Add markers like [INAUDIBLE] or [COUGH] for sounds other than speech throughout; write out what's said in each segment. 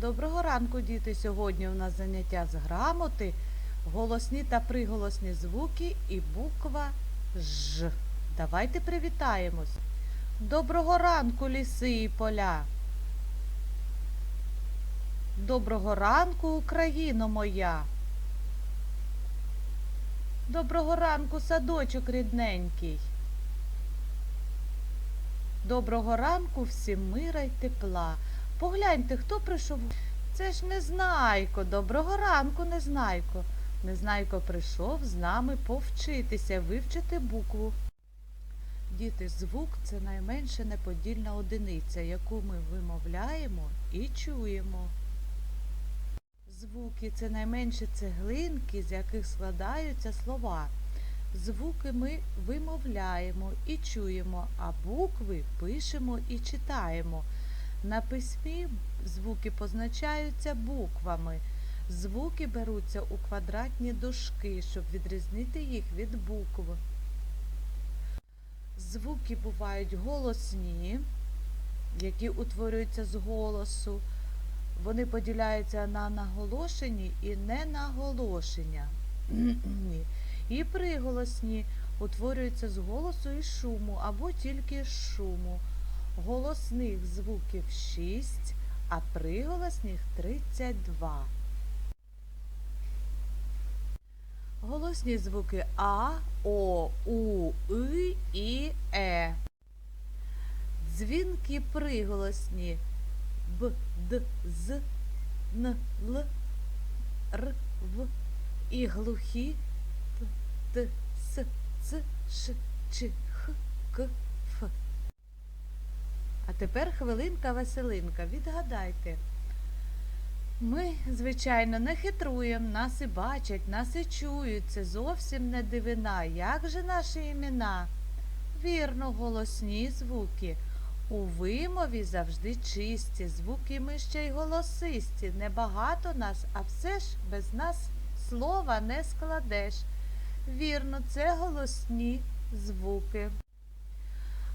Доброго ранку, діти! Сьогодні у нас заняття з грамоти, голосні та приголосні звуки і буква Ж. Давайте привітаємось. Доброго ранку, ліси і поля. Доброго ранку, Україно моя. Доброго ранку, садочок рідненький. Доброго ранку всім мира й тепла. Погляньте, хто прийшов. Це ж Незнайко. Доброго ранку, Незнайко. Незнайко прийшов з нами повчитися, вивчити букву. Діти, звук це найменша неподільна одиниця, яку ми вимовляємо і чуємо. Звуки це найменші цеглинки, з яких складаються слова. Звуки ми вимовляємо і чуємо, а букви пишемо і читаємо. На письмі звуки позначаються буквами. Звуки беруться у квадратні дужки, щоб відрізнити їх від букв. Звуки бувають голосні, які утворюються з голосу. Вони поділяються на наголошені і ненаголошення. [CLEARS THROAT] І приголосні утворюються з голосу і шуму або тільки з шуму. Голосних звуків 6, а приголосних 32. Голосні звуки А, О, У, И і Е. Дзвінки приголосні Б, Д, З, Н, Л, Р, В і глухі Т, Т, С, Ц, Ш, Ч, Х, К. А тепер хвилинка веселинка. Відгадайте. Ми, звичайно, не хитруємо, нас і бачать, нас і чують. Це зовсім не дивина. Як же наші імена? Вірно, голосні звуки. У вимові завжди чисті, звуки ми ще й голосисті. Небагато нас, а все ж без нас слова не складеш. Вірно, це голосні звуки.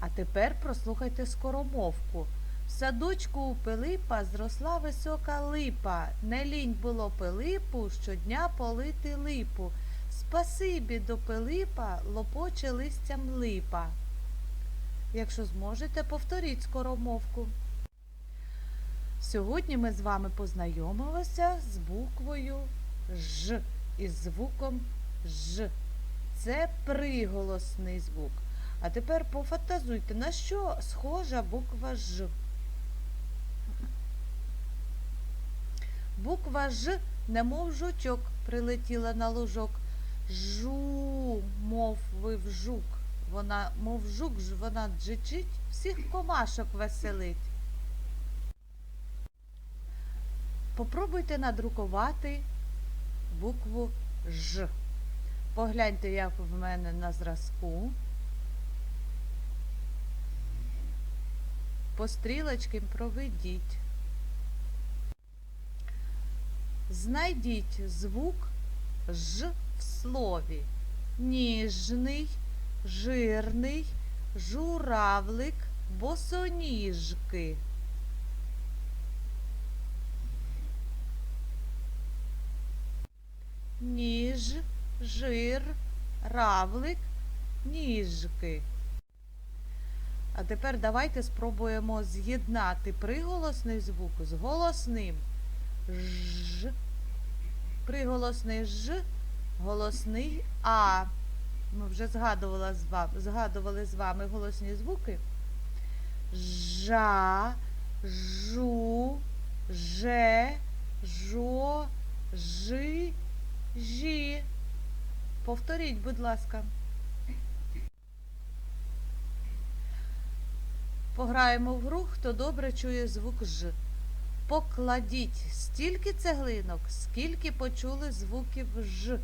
А тепер прослухайте скоромовку. В садочку у Пилипа зросла висока липа. Не лінь було Пилипу щодня полити липу. Спасибі до Пилипа лопоче листям липа. Якщо зможете, повторіть скоромовку. Сьогодні ми з вами познайомилися з буквою Ж із звуком Ж. Це приголосний звук. А тепер пофантазуйте, на що схожа буква Ж. Буква Ж, немов жучок, прилетіла на лужок. Жу, мов мовив жук. Вона, мов жук, ж вона джичить, всіх комашок веселить. Попробуйте надрукувати букву Ж. Погляньте, як в мене на зразку. По стрілочки проведіть. Знайдіть звук Ж в слові. Ніжний, жирний, журавлик, босоніжки. Ніж, жир, равлик, ніжки. А тепер давайте спробуємо з'єднати приголосний звук з голосним. Ж. Приголосний Ж, голосний А. Ми вже згадували з вами, згадували з вами голосні звуки. Жа, жу, же, жо, жи, жі. Повторіть, будь ласка. Пограємо в гру, хто добре чує звук Ж. Покладіть стільки цеглинок, скільки почули звуків Ж.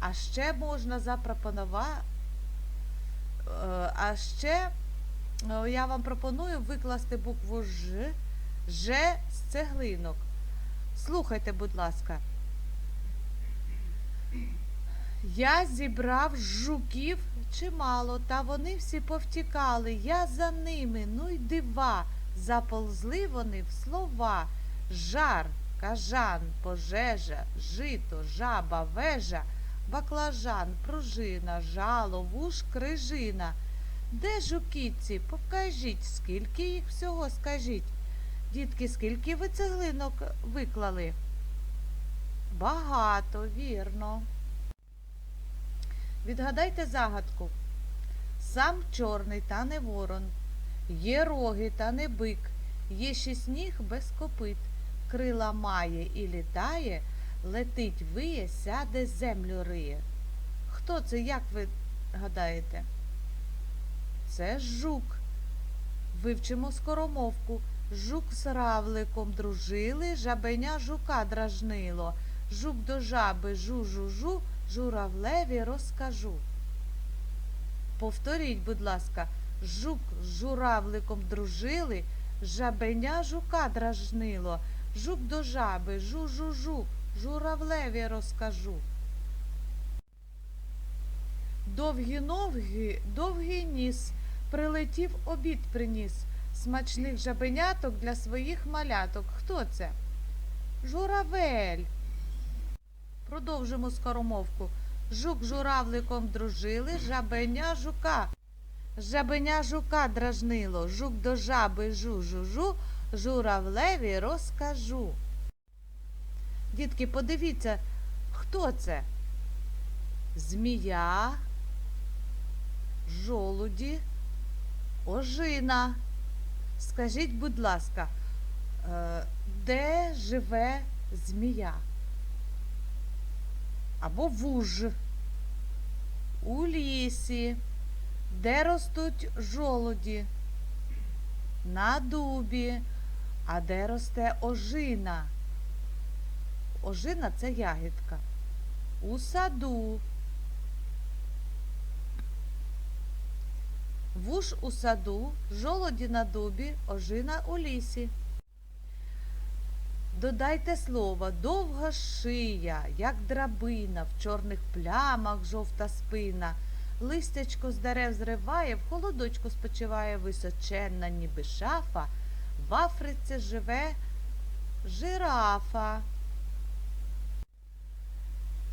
А ще можна запропонувати. А ще е, я вам пропоную викласти букву Ж, Ж з цеглинок. Слухайте, будь ласка. Я зібрав жуків чимало, та вони всі повтікали. Я за ними, ну й дива. Заползли вони в слова. жар, кажан, пожежа, жито, жаба, вежа, баклажан, пружина, жало, вуш, крижина. Де ж у кітці? Покажіть, скільки їх всього скажіть. Дітки, скільки ви цеглинок виклали? Багато, вірно. Відгадайте загадку. Сам чорний та не ворон, є роги та не бик, є шість ніг без копит, крила має і літає, летить виє, сяде, землю риє. Хто це, як ви гадаєте? Це жук. Вивчимо скоромовку. Жук з равликом дружили, жабеня жука дражнило. Жук до жаби жу-жу-жу, журавлеві розкажу. Повторіть, будь ласка, жук з журавликом дружили, жабеня жука дражнило. Жук до жаби жу-жу-жу, журавлеві розкажу. Довгі ноги, довгий ніс, прилетів обід приніс. Смачних жабеняток для своїх маляток. Хто це? Журавель. Продовжимо скоромовку. Жук журавликом дружили, жабеня жука. Жабеня жука дражнило, жук до жаби жу-жу-жу, журавлеві розкажу. Дітки, подивіться, хто це? Змія, жолуді, ожина. Скажіть, будь ласка, е, де живе змія? Або вуж? У лісі. Де ростуть жолуді? На дубі. А де росте ожина? Ожина це ягідка. У саду. Вуш у саду, жолоді на дубі, ожина у лісі. Додайте слово довга шия, як драбина, в чорних плямах жовта спина. Листячко з дерев зриває, в холодочку спочиває височенна, ніби шафа. В Африці живе жирафа.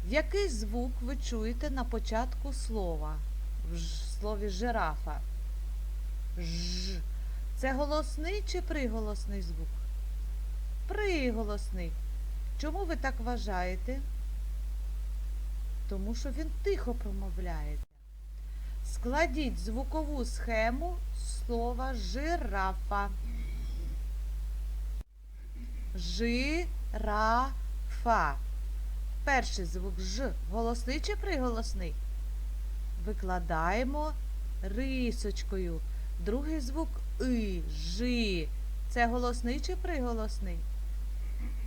Який звук ви чуєте на початку слова? В слові жирафа. Ж. Це голосний чи приголосний звук? Приголосний. Чому ви так вважаєте? Тому що він тихо промовляється. Складіть звукову схему слова жирафа. Жирафа. Перший звук Ж. Голосний чи приголосний? Викладаємо рисочкою. Другий звук И, Жи. Це голосний чи приголосний?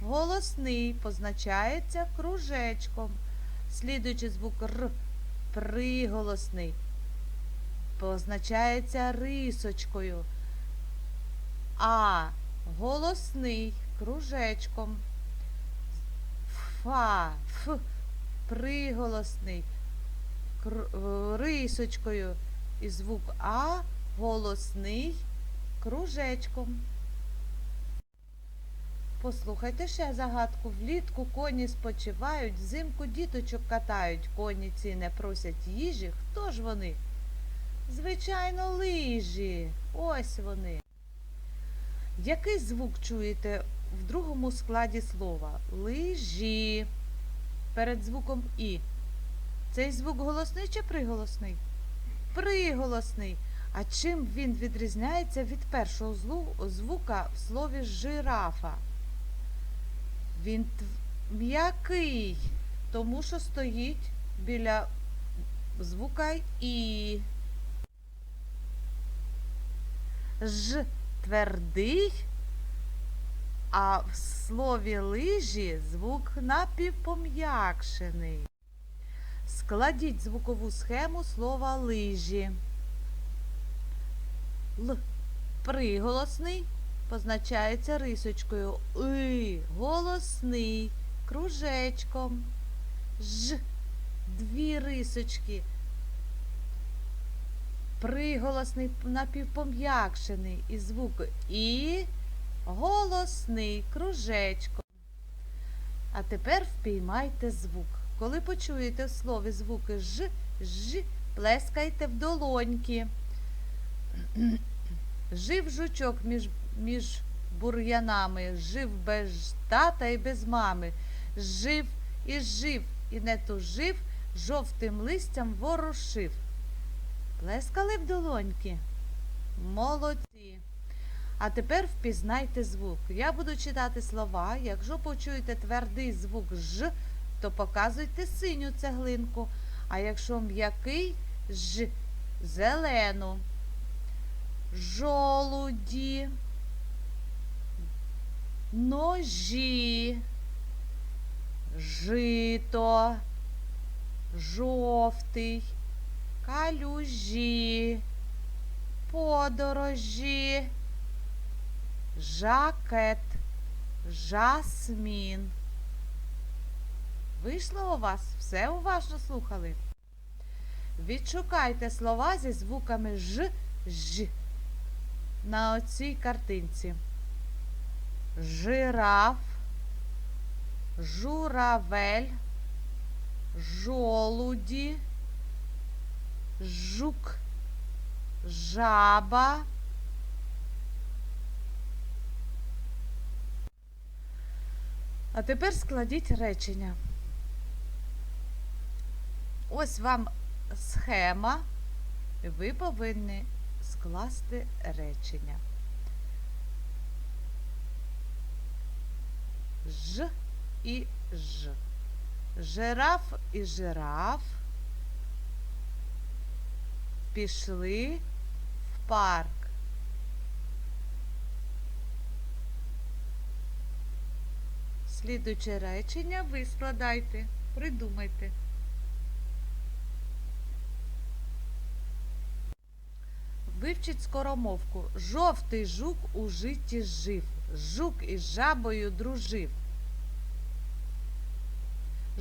Голосний позначається кружечком. Слідуючий звук Р. Приголосний. Позначається рисочкою. А. Голосний кружечком. Фа. Ф. Приголосний. рисочкою. І звук А голосний кружечком. Послухайте ще загадку. Влітку коні спочивають, взимку діточок катають. Коні ці не просять їжі. Хто ж вони? Звичайно, лижі. Ось вони. Який звук чуєте в другому складі слова? Лижі. Перед звуком І. Цей звук голосний чи приголосний? Приголосний. А чим він відрізняється від першого звука в слові жирафа? Він м'який, тому що стоїть біля звука І. Ж твердий, а в слові лижі звук напівпом'якшений. Складіть звукову схему слова лижі. Л приголосний позначається рисочкою. И голосний кружечком. Ж дві рисочки. Приголосний напівпом'якшений і звук І голосний, кружечком. А тепер впіймайте звук. Коли почуєте в слові звуки ж, ж, плескайте в долоньки. [CLEARS THROAT] Жив жучок між, між бур'янами, жив без тата і без мами. Жив і жив, і не тужив, жовтим листям ворушив. Плескали в долоньки. Молодці. А тепер впізнайте звук. Я буду читати слова. Якщо почуєте твердий звук ж, то показуйте синю цеглинку. А якщо м'який ж, зелену. Жолуді, ножі, жито, жовтий, калюжі, подорожі, жакет, жасмін. Вийшло у вас? Все уважно слухали? Відшукайте слова зі звуками ж, ж на оцій картинці. Жираф, журавель, жолуді, жук, жаба. А тепер складіть речення. Ось вам схема. і Ви повинні скласти речення. Ж і Ж. Жираф і жираф пішли в парк. Слідуюче речення ви складайте, придумайте. Вивчіть скоромовку. Жовтий жук у житті жив. Жук із жабою дружив.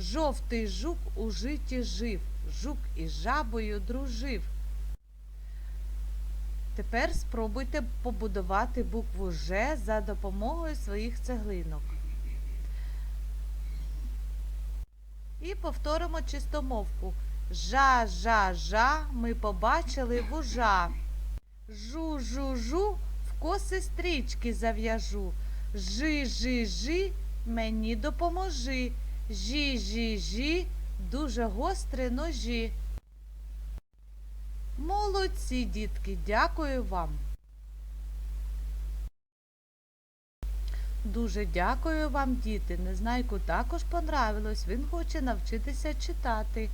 Жовтий жук у житті жив. Жук із жабою дружив. Тепер спробуйте побудувати букву Ж за допомогою своїх цеглинок. І повторимо чистомовку. Жа-жа-жа ми побачили вужа. Жу-жу-жу, в коси стрічки зав'яжу. Жи-жи-жи, мені допоможи. Жі-жі-жі, дуже гострі ножі. Молодці, дітки, дякую вам. Дуже дякую вам, діти. Незнайку також понравилось. Він хоче навчитися читати.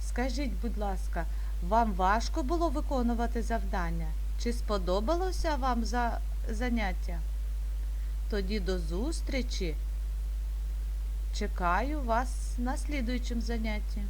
Скажіть, будь ласка, вам важко було виконувати завдання? Чи сподобалося вам за заняття? Тоді до зустрічі. Чекаю вас на слідуючому занятті.